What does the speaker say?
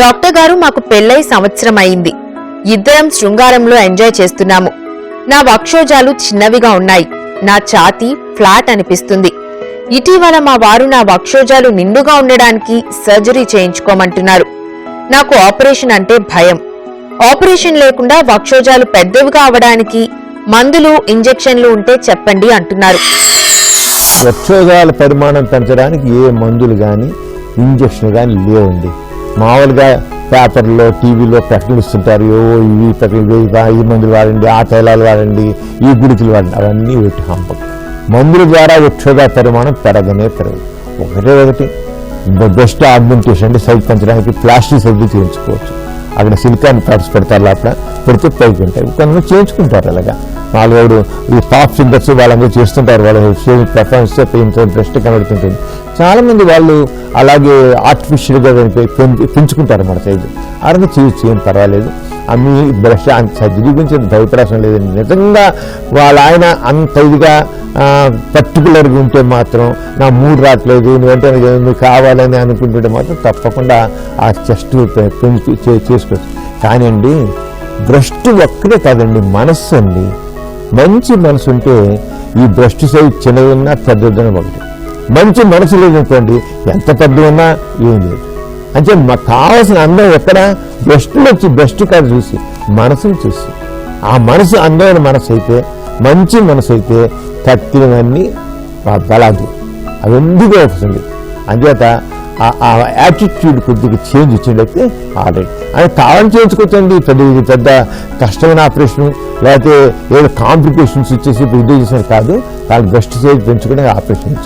Doctor గారు మాకు పెళ్ళై సంవత్సరం అయింది. ఇద్దరం శృంగారంలో ఎంజాయ్ చేస్తున్నాము. నా వక్షోజాలు చిన్నవిగా ఉన్నాయి. నా ఛాతీ ఫ్లాట్ అనిపిస్తుంది. ఇటీవల మా వారు నా వక్షోజాలు నిండుగా ఉండడానికి సర్జరీ చేయించుకోమంటున్నారు. నాకు ఆపరేషన్ అంటే భయం. ఆపరేషన్ లేకుండా వక్షోజాలు పెద్దవిగా అవడానికి మందులు ఇంజెక్షన్లు ఉంటే చెప్పండి అంటున్నారు. వక్షోజాల పరిమాణం పెంచడానికి ఏ మందులు కానీ ఇంజక్షన్ కానీ లేవండి. మామూలుగా పేపర్లో టీవీలో ప్రకటనలు ఇస్తుంటారు. ఓ ఇవి ప్రకటనలు ఈ మందులు వాడండి ఆ తైలాలు వాడండి ఈ గుడికలు వాడండి. అవన్నీ ఒకటి హంపం. మందుల ద్వారా వక్షోజాల పరిమాణం పెరగనే పెరగదు. ఒకటే ఒకటి. బెస్ట్ ఆగ్మెంటేషన్ అంటే సైజ్ పెంచడానికి ప్లాస్టిక్ సర్జరీ చేయించుకోవచ్చు. అక్కడ సిలికాన్ ప్యాడ్స్ పెడతారు లోపల పెడితే పైకి ఉంటాయి. కొంతమంది చేయించుకుంటారు అలాగా. నాలుగైదు ఈ టాప్ సింగర్స్ వాళ్ళందరూ చేస్తుంటారు వాళ్ళ స్టేజ్ పెర్ఫార్మెన్స్ ఇంత బెస్ట్ కనబడుతుంటుంది. చాలా మంది వాళ్ళు అలాగే ఆర్టిఫిషియల్గా పెంచుకుంటారు మన సైజు అలాగే చేయొచ్చు ఏం పర్వాలేదు. ఆ మీ బ్రష్ అంత సర్జరీ గురించి భయపడాల్సిన లేదండి నిజంగా వాళ్ళ ఆయన అంత ఇదిగా పర్టికులర్గా ఉంటే మాత్రం నా మూడు రావట్లేదు నువ్వంటే నువ్వు కావాలని అనుకుంటుంటే మాత్రం తప్పకుండా ఆ చెస్ట్ పెంచి చే- చేసుకోవచ్చు. కానీ అండి భ్రష్టు ఒక్కడే కాదండి మనస్సు అండి. మంచి మనసు ఉంటే ఈ భ్రష్టు సైజు చిన్నదన్నా పెద్దదన్నా ఒకటి. మంచి మనసు లేదనుకోండి ఎంత పెద్ద ఉన్నా ఏం లేదు. అంటే మాకు కావాల్సిన అందం ఎక్కడ? బెస్ట్లో వచ్చి బెస్ట్ కాదు చూసి మనసుని చూసి. ఆ మనసు అందమైన మనసు అయితే మంచి మనసు అయితే కత్తినవన్నీ బలాదు అవి ఎందుకు వస్తుంది అంచేత ఆ- ఆ యాటిట్యూడ్ కొద్దిగా చేంజ్ వచ్చినట్లయితే ఆల్రెడీ ఆయన కావాలని చేయించుకోవచ్చండి. పెద్ద పెద్ద కష్టమైన ఆపరేషన్ లేకపోతే ఏదో కాంప్లికేషన్స్ ఇచ్చేసి ఇప్పుడు ఇది కాదు. వాళ్ళు బెస్ట్ చేసి పెంచుకునే ఆపరేషన్